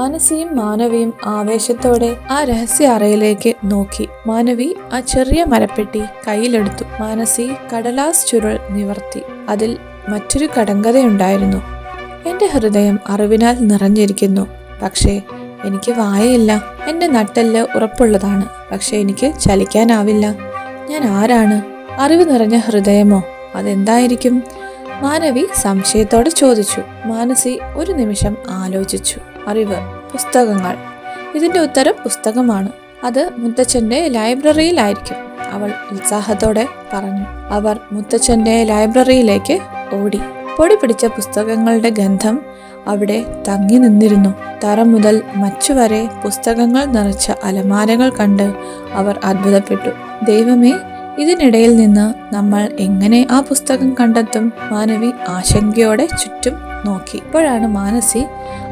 മാനസിയും മാനവിയും ആവേശത്തോടെ ആ രഹസ്യ അറയിലേക്ക് നോക്കി. മാനവി ആ ചെറിയ മരപ്പെട്ടി കയ്യിലെടുത്തു. മാനസി കടലാസ് ചുരുൾ നിവർത്തി. അതിൽ മറ്റൊരു കടങ്കഥയുണ്ടായിരുന്നു. എന്റെ ഹൃദയം അറിവിനാൽ നിറഞ്ഞിരിക്കുന്നു. പക്ഷേ എനിക്ക് വായയില്ല. എന്റെ നട്ടെല്ല് ഉറപ്പുള്ളതാണ്. പക്ഷെ എനിക്ക് ചലിക്കാനാവില്ല. ഞാൻ ആരാണ്? അറിവ് നിറഞ്ഞ ഹൃദയമോ? അതെന്തായിരിക്കും? മാനവി സംശയത്തോടെ ചോദിച്ചു. മാനസി ഒരു നിമിഷം ആലോചിച്ചു. അറിവ് പുസ്തകങ്ങൾ. ഇതിന്റെ ഉത്തരം പുസ്തകമാണ്. അത് മുത്തച്ഛന്റെ ലൈബ്രറിയിലായിരിക്കും. അവൾ ഉത്സാഹത്തോടെ പറഞ്ഞു. അവർ മുത്തച്ഛന്റെ ലൈബ്രറിയിലേക്ക് ഓടി. പൊടി പിടിച്ച പുസ്തകങ്ങളുടെ ഗന്ധം അവിടെ തങ്ങി നിന്നിരുന്നു. തറ മുതൽ മച്ചുവരെ പുസ്തകങ്ങൾ നിറച്ച അലമാരകൾ കണ്ട് അവർ അത്ഭുതപ്പെട്ടു. ദൈവമേ ഇതിനിടയിൽ നിന്ന് നമ്മൾ എങ്ങനെ ആ പുസ്തകം കണ്ടെത്തും? മാനവി ആശങ്കയോടെ ചുറ്റും നോക്കി. ഇപ്പോഴാണ് മാനസി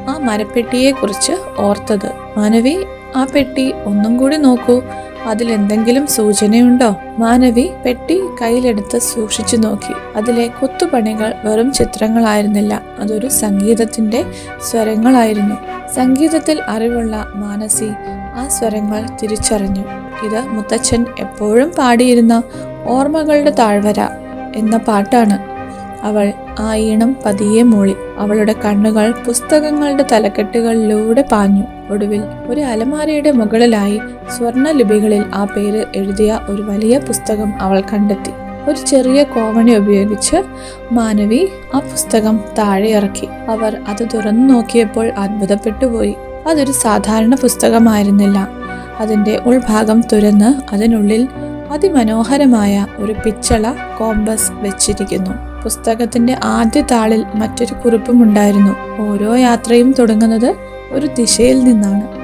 ആ മരപ്പെട്ടിയെക്കുറിച്ച് ഓർത്തത്. മാനവി ആ പെട്ടി ഒന്നും കൂടി നോക്കൂ. അതിലെന്തെങ്കിലും സൂചനയുണ്ടോ? മാനവി പെട്ടി കയ്യിലെടുത്ത് സൂക്ഷിച്ചു നോക്കി. അതിലെ കൊത്തുപണികൾ വെറും ചിത്രങ്ങളായിരുന്നില്ല. അതൊരു സംഗീതത്തിന്റെ സ്വരങ്ങളായിരുന്നു. സംഗീതത്തിൽ അറിവുള്ള മാനസി ആ സ്വരങ്ങൾ തിരിച്ചറിഞ്ഞു. ഇത് മുത്തച്ഛൻ എപ്പോഴും പാടിയിരുന്ന ഓർമ്മകളുടെ താഴ്വര എന്ന പാട്ടാണ്. അവൾ ആ ഈണം പതിയെ മൂളി. അവളുടെ കണ്ണുകൾ പുസ്തകങ്ങളുടെ തലക്കെട്ടുകളിലൂടെ പാഞ്ഞു. ഒടുവിൽ ഒരു അലമാരയുടെ മുകളിലായി സ്വർണ ലിപികളിൽ ആ പേര് എഴുതിയ ഒരു വലിയ പുസ്തകം അവൾ കണ്ടെത്തി. ഒരു ചെറിയ കോവണി ഉപയോഗിച്ച് മാനവി ആ പുസ്തകം താഴെ ഇറക്കി. അവർ അത് തുറന്നു നോക്കിയപ്പോൾ അത്ഭുതപ്പെട്ടുപോയി അതൊരു സാധാരണ പുസ്തകമായിരുന്നില്ല. അതിന്റെ ഉൾഭാഗം തുരന്ന് അതിനുള്ളിൽ അതിമനോഹരമായ ഒരു പിച്ചള കോമ്പസ് വെച്ചിരിക്കുന്നു. പുസ്തകത്തിന്റെ ആദ്യ താളിൽ മറ്റൊരു കുറിപ്പും ഉണ്ടായിരുന്നു. ഓരോ യാത്രയും തുടങ്ങുന്നത് ഒരു ദിശയിൽ നിന്നാണ്.